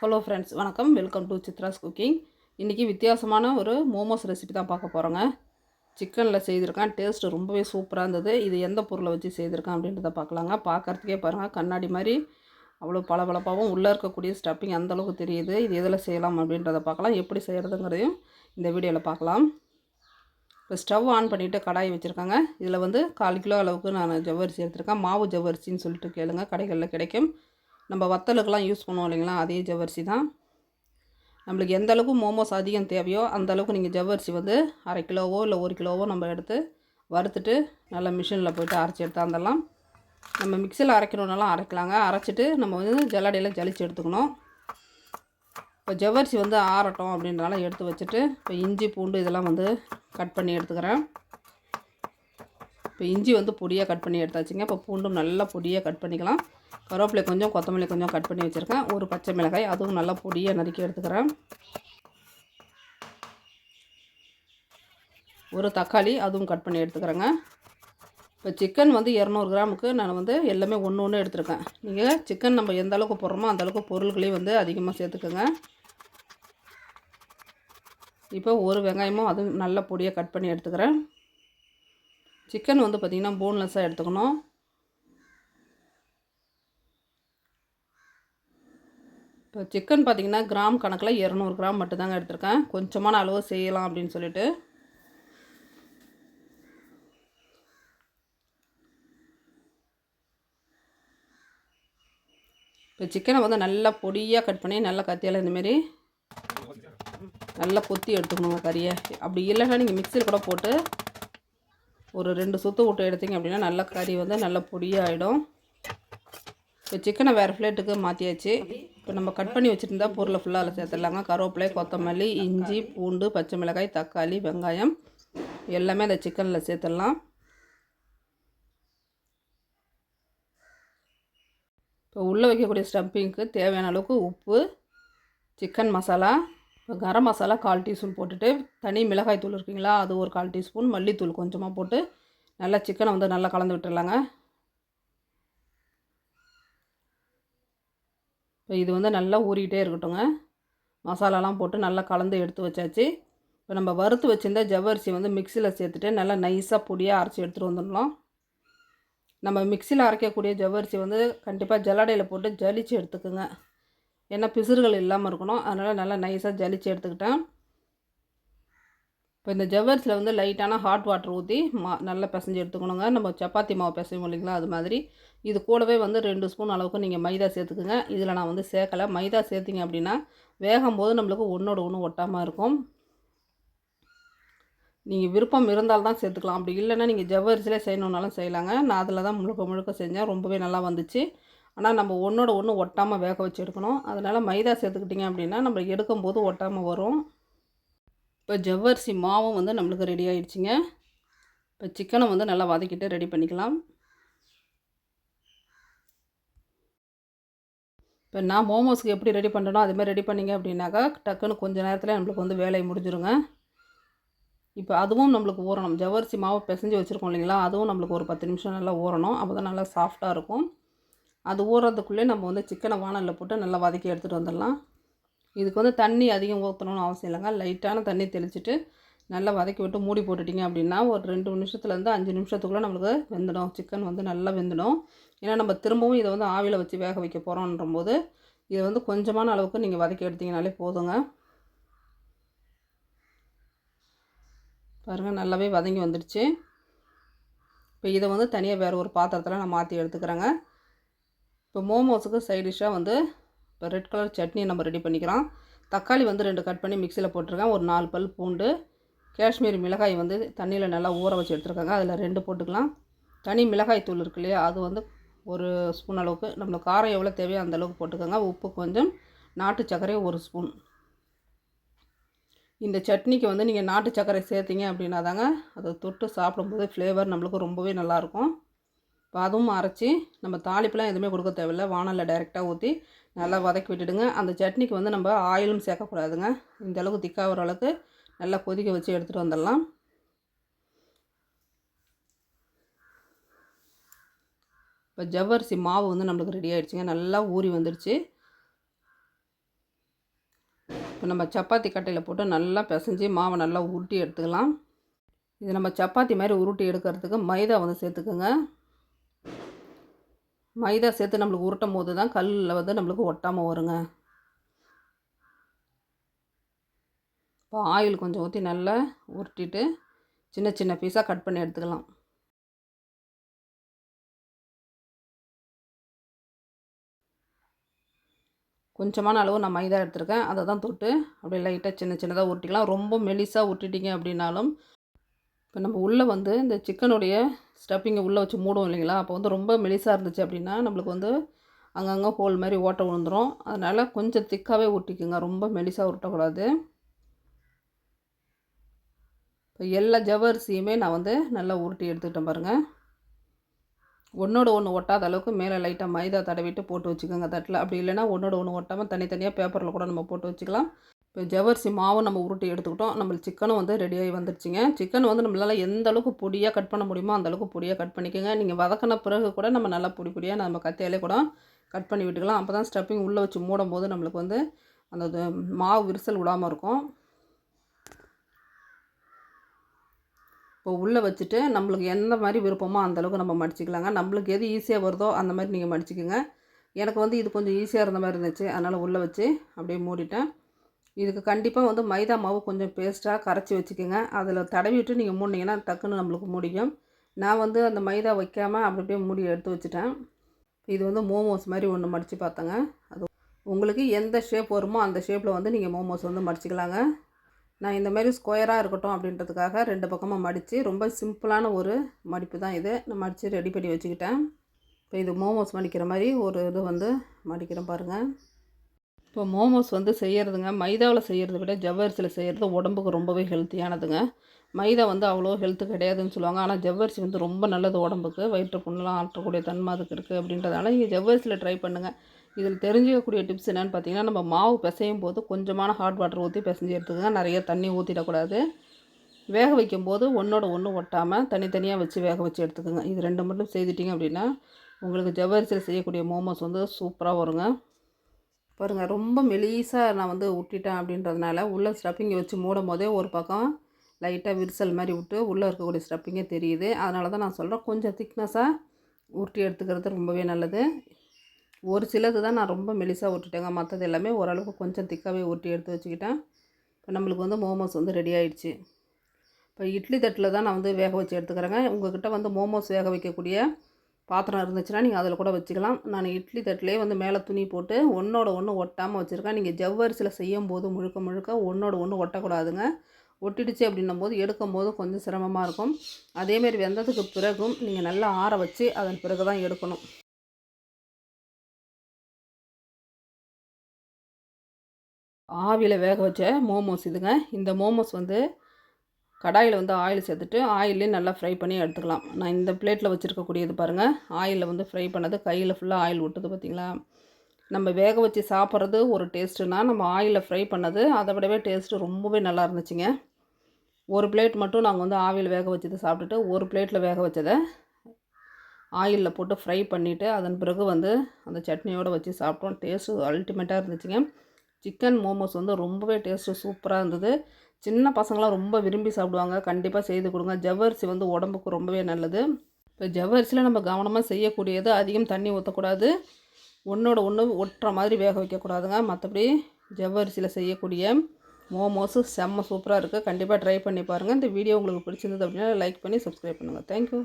Hello friends வணக்கம். Welcome to Chitra's cooking இன்றைக்கி வித்தியாசமான ஒரு மோமோஸ் ரெசிபி தான் பார்க்க போகிறோங்க சிக்கனில் செய்திருக்கேன். டேஸ்ட்டு ரொம்பவே சூப்பராக இருந்தது. இது எந்த பொருளை வச்சு செய்திருக்கேன் அப்படின்றத பார்க்கலாங்க. பார்க்குறதுக்கே பாருங்கள் கண்ணாடி மாதிரி அவ்வளோ பளபளப்பாகவும் உள்ளே இருக்கக்கூடிய ஸ்டப்பிங் அந்தளவுக்கு தெரியுது. இது எதில் செய்யலாம் அப்படின்றத பார்க்கலாம். எப்படி செய்கிறதுங்கிறதையும் இந்த வீடியோவில் பார்க்கலாம். இப்போ ஸ்டவ் ஆன் பண்ணிவிட்டு கடாய் வச்சுருக்காங்க. இதில் வந்து கால் கிலோ அளவுக்கு நான் ஜவ்வரிசி எடுத்திருக்கேன். மாவு ஜவ்வரிசின்னு சொல்லிட்டு கேளுங்க. கடைகளில் கிடைக்கும். நம்ம வத்தலுக்கெல்லாம் யூஸ் பண்ணுவோம் இல்லைங்களா? அதே ஜவ்வரிசி தான். நம்மளுக்கு எந்த அளவுக்கு மோமோஸ் அதிகம் தேவையோ அந்த அளவுக்கு நீங்கள் ஜவ்வரிசி வந்து அரை கிலோவோ இல்லை ஒரு கிலோவோ நம்ம எடுத்து வறுத்துட்டு நல்லா மிஷினில் போய்ட்டு அரைச்சி எடுத்தாந்தெல்லாம் நம்ம மிக்சியில் அரைக்கணுன்னாலும் அரைக்கலாங்க. அரைச்சிட்டு நம்ம வந்து ஜல்லடையில் ஜலிச்சு எடுத்துக்கணும். இப்போ ஜவ்வரிசி வந்து ஆறட்டும் அப்படின்றனால எடுத்து வச்சுட்டு இப்போ இஞ்சி பூண்டு இதெல்லாம் வந்து கட் பண்ணி எடுத்துக்கிறேன். இப்போ இஞ்சி வந்து பொடியாக கட் பண்ணி எடுத்தாச்சுங்க. இப்போ பூண்டும் நல்லா பொடியாக கட் பண்ணிக்கலாம். கருவேப்பிலை கொஞ்சம் கொத்தமல்லி கொஞ்சம் கட் பண்ணி வச்சுருக்கேன். ஒரு பச்சை மிளகாய் அதுவும் நல்லா பொடியை நறுக்கி எடுத்துக்கிறேன். ஒரு தக்காளி அதுவும் கட் பண்ணி எடுத்துக்கிறேங்க. இப்போ சிக்கன் வந்து இரநூறு கிராமுக்கு நான் வந்து எல்லாமே ஒன்று ஒன்று எடுத்துருக்கேன். நீங்கள் சிக்கன் நம்ம எந்த அளவுக்கு போடுறோமோ அந்தளவுக்கு பொருள்களையும் வந்து அதிகமாக சேர்த்துக்கோங்க. இப்போ ஒரு வெங்காயமும் அதுவும் நல்ல பொடியாக கட் பண்ணி எடுத்துக்கிறேன். சிக்கன் வந்து பார்த்திங்கன்னா போன்லெஸ்ஸாக எடுத்துக்கணும். இப்போ சிக்கன் பார்த்திங்கன்னா கிராம் கணக்கில் இரநூறு கிராம் மட்டும்தாங்க எடுத்திருக்கேன். கொஞ்சமான அளவு செய்யலாம் அப்படின்னு சொல்லிட்டு. இப்போ சிக்கனை வந்து நல்லா பொடியாக கட் பண்ணி நல்லா கத்தியால் இந்தமாரி நல்லா கொத்தி எடுத்துக்கணுங்க கறியை. அப்படி இல்லைன்னா நீங்கள் மிக்சியில் கூட போட்டு ஒரு ரெண்டு சுற்று விட்டு எடுத்தீங்க அப்படின்னா நல்லா கறி வந்து நல்லா பொடியாகிடும் இப்போ சிக்கனை வேறு பிளேட்டுக்கு மாற்றியாச்சு இப்போ நம்ம கட் பண்ணி வச்சுருந்தா பொருளை ஃபுல்லாக அதில் சேர்த்துடலாங்க கருவேப்பிலை கொத்தமல்லி இஞ்சி பூண்டு பச்சை மிளகாய் தக்காளி வெங்காயம் எல்லாமே அந்த சிக்கனில் சேர்த்துடலாம். இப்போ உள்ளே வைக்கக்கூடிய ஸ்டம்பிங்க்கு தேவையான அளவுக்கு உப்பு சிக்கன் மசாலா இப்போ கரம் மசாலா கால் டீஸ்பூன் போட்டுட்டு தனி மிளகாய் தூள் இருக்குங்களா அது ஒரு கால் டீஸ்பூன் மல்லித்தூள் கொஞ்சமாக போட்டு நல்லா சிக்கனை வந்து நல்லா கலந்து விட்டுடலாங்க. இப்போ இது வந்து நல்லா ஊறிக்கிட்டே இருக்கட்டுங்க மசாலாலாம் போட்டு நல்லா கலந்து எடுத்து வச்சாச்சு. இப்போ நம்ம வறுத்து வச்சுருந்த ஜவ்வரிசி வந்து மிக்சியில் சேர்த்துட்டு நல்லா நைஸாக பொடியாக அரைச்சி எடுத்துகிட்டு வந்துடலாம். நம்ம மிக்சியில் அரைக்கக்கூடிய ஜவ்வரிசி வந்து கண்டிப்பாக ஜல்லடையில் போட்டு ஜலிச்சு எடுத்துக்கோங்க. ஏன்னா பிசுறுகள் இல்லாமல் இருக்கணும். அதனால் நல்லா நைஸாக ஜலிச்சு எடுத்துக்கிட்டேன். இப்போ இந்த ஜவ்வரிசியில் வந்து லைட்டான ஹாட் வாட்டர் ஊற்றி மா நல்லா பிசைஞ்சு எடுத்துக்கணுங்க. நம்ம சப்பாத்தி மாவு பிசையும் இல்லைங்களா அது மாதிரி. இது கூடவே வந்து ரெண்டு ஸ்பூன் அளவுக்கு நீங்கள் மைதா சேர்த்துக்குங்க. இதில் நான் வந்து சேர்க்கலை. மைதா சேர்த்திங்க அப்படின்னா வேகும் போது நம்மளுக்கு ஒன்றோட ஒன்று ஒட்டாமல் இருக்கும். நீங்கள் விருப்பம் இருந்தால் தான் சேர்த்துக்கலாம். அப்படி இல்லைன்னா நீங்கள் ஜவ்வரிசிலே செய்யணுன்னாலும் செய்யலாங்க. நான் அதில் தான் முழுக்க முழுக்க செஞ்சேன். ரொம்பவே நல்லா வந்துச்சு. ஆனால் நம்ம ஒன்றோட ஒன்று ஒட்டாமல் வேக வச்சு எடுக்கணும். அதனால் மைதா சேர்த்துக்கிட்டிங்க அப்படின்னா நம்ம எடுக்கும்போது ஒட்டாமல் வரும். இப்போ ஜவ்வரிசி மாவும் வந்து நம்மளுக்கு ரெடி ஆகிடுச்சிங்க இப்போ சிக்கனை வந்து நல்லா வதக்கிட்டு ரெடி பண்ணிக்கலாம். இப்போ நான் மோமோஸ்க்கு எப்படி ரெடி பண்ணுறனோ அதுமாதிரி ரெடி பண்ணிங்க அப்படின்னாக்கா டக்குன்னு கொஞ்சம் நேரத்தில் நம்மளுக்கு வந்து வேலையை முடிஞ்சிருங்க. இப்போ அதுவும் நம்மளுக்கு ஊறணும். ஜவ்வரிசி மாவு பிசைஞ்சு வச்சுருக்கோம் இல்லைங்களா? அதுவும் நம்மளுக்கு ஒரு பத்து நிமிஷம் நல்லா ஊறணும். அப்போ தான் நல்லா சாஃப்டாக இருக்கும். அது ஊறதுக்குள்ளே நம்ம வந்து சிக்கனை வானலில் போட்டு நல்லா வதக்கி எடுத்துகிட்டு வந்துடலாம். இதுக்கு வந்து தண்ணி அதிகம் ஊற்றணும்னு அவசியம் இல்லைங்க. லைட்டான தண்ணி தெளிச்சுட்டு நல்லா வதக்கி விட்டு மூடி போட்டுட்டிங்க அப்படின்னா ஒரு ரெண்டு நிமிஷத்துலேருந்து அஞ்சு நிமிஷத்துக்குள்ளே நம்மளுக்கு வெந்துடும். சிக்கன் வந்து நல்லா வெந்துடும். ஏன்னா நம்ம திரும்பவும் இதை வந்து ஆவியில் வச்சு வேக வைக்க போகிறோன்ற போது இதை வந்து கொஞ்சமான அளவுக்கு நீங்கள் வதக்கி எடுத்திங்கனாலே போதுங்க. பாருங்கள் நல்லாவே வதங்கி வந்துடுச்சு. இப்போ இதை வந்து தனியாக வேறு ஒரு பாத்திரத்தில் நான் மாற்றி எடுத்துக்கிறேங்க. இப்போ மோமோஸுக்கு சைடிஷ்ஷாக வந்து இப்போ ரெட் கலர் சட்னி நம்ம ரெடி பண்ணிக்கிறோம். தக்காளி வந்து ரெண்டு கட் பண்ணி மிக்சியில் போட்டிருக்கேன். ஒரு நாலு பல் பூண்டு காஷ்மீரி மிளகாய் வந்து தண்ணியில் நல்லா ஊற வச்சு எடுத்துருக்காங்க. அதில் ரெண்டு போட்டுக்கலாம். தனி மிளகாய் தூள் இருக்கு இல்லையா அது வந்து ஒரு ஸ்பூன் அளவுக்கு. நம்ம காரம் எவ்வளோ தேவையோ அந்த அளவுக்கு போட்டுக்கோங்க. உப்பு கொஞ்சம் நாட்டு சர்க்கரை ஒரு ஸ்பூன் இந்த சட்னிக்கு வந்து நீங்கள் நாட்டு சர்க்கரை சேர்த்திங்க அப்படின்னா தாங்க அதை தொட்டு சாப்பிடும்போது ஃப்ளேவர் நம்மளுக்கு ரொம்பவே நல்லாயிருக்கும் இப்போ அதுவும் அரைச்சி நம்ம தாளிப்பெலாம் எதுவுமே கொடுக்க தேவையில்ல. வானலில் டைரெக்டாக ஊற்றி நல்லா வதக்கி விட்டுடுங்க. அந்த சட்னிக்கு வந்து நம்ம ஆயிலும் சேர்க்கக்கூடாதுங்க. இந்த அளவுக்கு திக்காகிற அளவுக்கு நல்லா கொதிக்க வச்சு எடுத்துகிட்டு வந்துடலாம். இப்போ ஜவ்வரிசி மாவு வந்து நம்மளுக்கு ரெடி ஆகிடுச்சிங்க நல்லா ஊறி வந்துடுச்சு இப்போ நம்ம சப்பாத்தி கட்டையில் போட்டு நல்லா பிசைஞ்சு மாவை நல்லா உருட்டி எடுத்துக்கலாம். இது நம்ம சப்பாத்தி மாதிரி உருட்டி எடுக்கிறதுக்கு மைதா வந்து சேர்த்துக்குங்க. மைதா சேர்த்து நம்மளுக்கு உருட்டும் போது தான் கல்லில் வந்து நம்மளுக்கு ஒட்டாமல் வருங்க. இப்போ ஆயில் கொஞ்சம் ஊற்றி நல்லா உருட்டிட்டு சின்ன சின்ன பீஸாக கட் பண்ணி எடுத்துக்கலாம். கொஞ்சமான அளவு நான் மைதா எடுத்திருக்கேன். அதை தான் தொட்டு அப்படியே லைட்டாக சின்ன சின்னதாக உருட்டிக்கலாம். ரொம்ப மெலிசாக உருட்டிட்டீங்க அப்படின்னாலும் இப்போ நம்ம உள்ளே வந்து இந்த சிக்கனுடைய ஸ்டப்பிங்கை உள்ளே வச்சு மூடும் இல்லைங்களா? அப்போ வந்து ரொம்ப மெலிசாக இருந்துச்சு அப்படின்னா நம்மளுக்கு வந்து அங்கங்கே ஹோல் மாதிரி ஓட்டை விழுந்துடும் அதனால் கொஞ்சம் திக்காகவே ஊட்டிக்குங்க ரொம்ப மெலிசாக உருட்டக்கூடாது. இப்போ எல்லா ஜவரிசியுமே நான் வந்து நல்லா உருட்டி எடுத்துக்கிட்டேன் பாருங்கள் ஒன்றோட ஒன்று ஒட்டாத அளவுக்கு மேலே லைட்டாக மைதா தடவிட்டு போட்டு வச்சுக்கோங்க தட்டில். அப்படி இல்லைனா ஒன்றோட ஒன்று ஒட்டாமல் தனித்தனியாக பேப்பரில் கூட நம்ம போட்டு வச்சுக்கலாம். இப்போ ஜவரிசி மாவும் நம்ம உருட்டி எடுத்துக்கிட்டோம். நம்மளுக்கு சிக்கனும் வந்து ரெடியாகி வந்துருச்சுங்க. சிக்கன் வந்து நம்மளால் எந்த அளவுக்கு பொடியாக கட் பண்ண முடியுமோ அந்த அளவுக்கு பொடியாக கட் பண்ணிக்கோங்க. நீங்கள் வதக்கின பிறகு கூட நம்ம நல்லா பொடி பொடியாக நம்ம கத்தியாலே கூட கட் பண்ணி விட்டுக்கலாம். அப்போ தான் ஸ்டப்பிங் உள்ளே வச்சு மூடும் போது நம்மளுக்கு வந்து அந்த மாவு விரிசல் விடாமல் இருக்கும். இப்போ உள்ளே வச்சுட்டு நம்மளுக்கு எந்த மாதிரி விருப்பமோ அந்தளவுக்கு நம்ம மடிச்சிக்கலாங்க. நம்மளுக்கு எது ஈஸியாக வருதோ அந்த மாதிரி நீங்கள் மடிச்சிக்கோங்க. எனக்கு வந்து இது கொஞ்சம் ஈஸியாக இருந்த மாதிரி இருந்துச்சு. அதனால் உள்ளே வச்சு அப்படியே மூடிட்டேன். இதுக்கு கண்டிப்பாக வந்து மைதா மாவு கொஞ்சம் பேஸ்ட்டாக கரைச்சி வச்சுக்கோங்க. அதில் தடவி விட்டு நீங்கள் மூடினீங்கன்னா டக்குன்னு நம்மளுக்கு முடியும். நான் வந்து அந்த மைதா வைக்காமல் அப்படி அப்படியே மூடி எடுத்து வச்சுட்டேன். இது வந்து மோமோஸ் மாதிரி ஒன்று மடித்து பார்த்தேங்க. அது உங்களுக்கு எந்த ஷேப் வருமோ அந்த ஷேப்பில் வந்து நீங்கள் மோமோஸ் வந்து மடிச்சிக்கலாங்க. நான் இந்த மாதிரி ஸ்கொயராக இருக்கட்டும் அப்படின்றதுக்காக ரெண்டு பக்கமாக மடித்து ரொம்ப சிம்பிளான ஒரு மடிப்பு தான் இது. நான் மடித்து ரெடி பண்ணி வச்சுக்கிட்டேன். இப்போ இது மோமோஸ் மடிக்கிற மாதிரி ஒரு இது வந்து மடிக்கிறேன் பாருங்கள் இப்போ மோமோஸ் வந்து செய்கிறதுங்க மைதாவில் செய்கிறத விட ஜவ்வரிசியில் செய்கிறது உடம்புக்கு ரொம்பவே ஹெல்த்தியானதுங்க மைதா வந்து அவ்வளோ ஹெல்த்து கிடையாதுன்னு சொல்லுவாங்க. ஆனால் ஜவ்வரிசி வந்து ரொம்ப நல்லது உடம்புக்கு. வயிற்று புண்ணெலாம் ஆற்றக்கூடிய தன்மை அதுக்கு இருக்குது அப்படின்றதுனால நீங்கள் ஜவ்வரிசியில் ட்ரை பண்ணுங்கள் இதில் தெரிஞ்சிக்கக்கூடிய டிப்ஸ் என்னென்னு பார்த்தீங்கன்னா நம்ம மாவு பிசையும் போது கொஞ்சமான ஹாட் வாட்டர் ஊற்றி பிசைஞ்சு எடுத்துக்கோங்க. நிறைய தண்ணி ஊற்றிடக்கூடாது வேக வைக்கும்போது ஒன்றோட ஒன்று ஒட்டாமல் தனித்தனியாக வச்சு வேக வச்சு எடுத்துக்கோங்க. இது ரெண்டு மட்டும் செய்துட்டிங்க அப்படின்னா உங்களுக்கு ஜவ்வரிசியில் செய்யக்கூடிய மோமோஸ் வந்து சூப்பராக வருங்க. பாருங்கள் ரொம்ப மெலீஸாக நான் வந்து விட்டுட்டேன் அப்படின்றதுனால உள்ளே ஸ்டப்பிங்கை வச்சு மூடும் போதே ஒரு பக்கம் லைட்டாக விரிசல் மாதிரி விட்டு உள்ளே இருக்கக்கூடிய ஸ்டப்பிங்கே தெரியுது. அதனால தான் நான் சொல்கிறேன் கொஞ்சம் திக்னஸாக உருட்டி எடுத்துக்கிறது ரொம்பவே நல்லது. ஒரு சிலது தான் நான் ரொம்ப மெலிசாக விட்டுட்டேங்க மற்றது எல்லாமே ஓரளவுக்கு கொஞ்சம் திக்காகவே ஊட்டி எடுத்து வச்சுக்கிட்டேன். இப்போ நம்மளுக்கு வந்து மோமோஸ் வந்து ரெடி ஆகிடுச்சு இப்போ இட்லி தட்டில் தான் நான் வந்து வேக வச்சு எடுத்துக்கிறேங்க. உங்கள்கிட்ட வந்து மோமோஸ் வேக வைக்கக்கூடிய பாத்திரம் இருந்துச்சுன்னா நீங்கள் அதில் கூட வச்சுக்கலாம். நான் இட்லி தட்டிலே வந்து மேலே துணி போட்டு ஒன்றோட ஒன்று ஒட்டாமல் வச்சுருக்கேன். நீங்கள் ஜவ்வரிசியில் செய்யும் போது முழுக்க முழுக்க ஒன்றோட ஒன்று ஒட்டக்கூடாதுங்க. ஒட்டிடுச்சு அப்படின்னும் போது எடுக்கும் போது கொஞ்சம் சிரமமாக இருக்கும். அதேமாரி வெந்ததுக்கு பிறகும் நீங்கள் நல்லா ஆற வச்சு அதன் பிறகு தான் எடுக்கணும். ஆவியில் வேக வச்ச மோமோஸ் இதுங்க. இந்த மோமோஸ் வந்து கடாயில் வந்து ஆயில் சேர்த்துட்டு ஆயிலே நல்லா ஃப்ரை பண்ணி எடுத்துக்கலாம். நான் இந்த பிளேட்டில் வச்சுருக்கக்கூடியது பாருங்கள் ஆயிலில் வந்து ஃப்ரை பண்ணது கையில் ஃபுல்லாக ஆயில் விட்டுது பார்த்திங்களா நம்ம வேக வச்சு சாப்பிட்றது ஒரு டேஸ்ட்டுனா நம்ம ஆயிலில் ஃப்ரை பண்ணது அதை விடவே டேஸ்ட்டு ரொம்பவே நல்லா இருந்துச்சுங்க. ஒரு பிளேட் மட்டும் நாங்கள் வந்து ஆவியில் வேக வச்சது சாப்பிட்டுட்டு ஒரு பிளேட்டில் வேக வச்சதை ஆயிலில் போட்டு ஃப்ரை பண்ணிவிட்டு அதன் பிறகு வந்து அந்த சட்னியோடு வச்சு சாப்பிட்டோம். டேஸ்ட்டு அல்டிமேட்டாக இருந்துச்சுங்க. சிக்கன் மோமோஸ் வந்து ரொம்பவே டேஸ்ட்டு சூப்பராக இருந்தது. சின்ன பசங்களாம் ரொம்ப விரும்பி சாப்பிடுவாங்க. கண்டிப்பாக செய்து கொடுங்க. ஜவ்வரிசி வந்து உடம்புக்கு ரொம்பவே நல்லது. இப்போ ஜவ்வரிசியில் நம்ம கவனமாக செய்யக்கூடியது அதிகம் தண்ணி ஊற்றக்கூடாது ஒன்றோட ஒன்று ஒட்டுற மாதிரி வேக வைக்கக்கூடாதுங்க. மற்றபடி ஜவ்வரிசியில் செய்யக்கூடிய மோமோஸு செம்ம சூப்பராக இருக்குது கண்டிப்பாக ட்ரை பண்ணி பாருங்கள் இந்த வீடியோ உங்களுக்கு பிடிச்சிருந்தது அப்படின்னா லைக் பண்ணி சப்ஸ்கிரைப் பண்ணுங்கள் தேங்க்யூ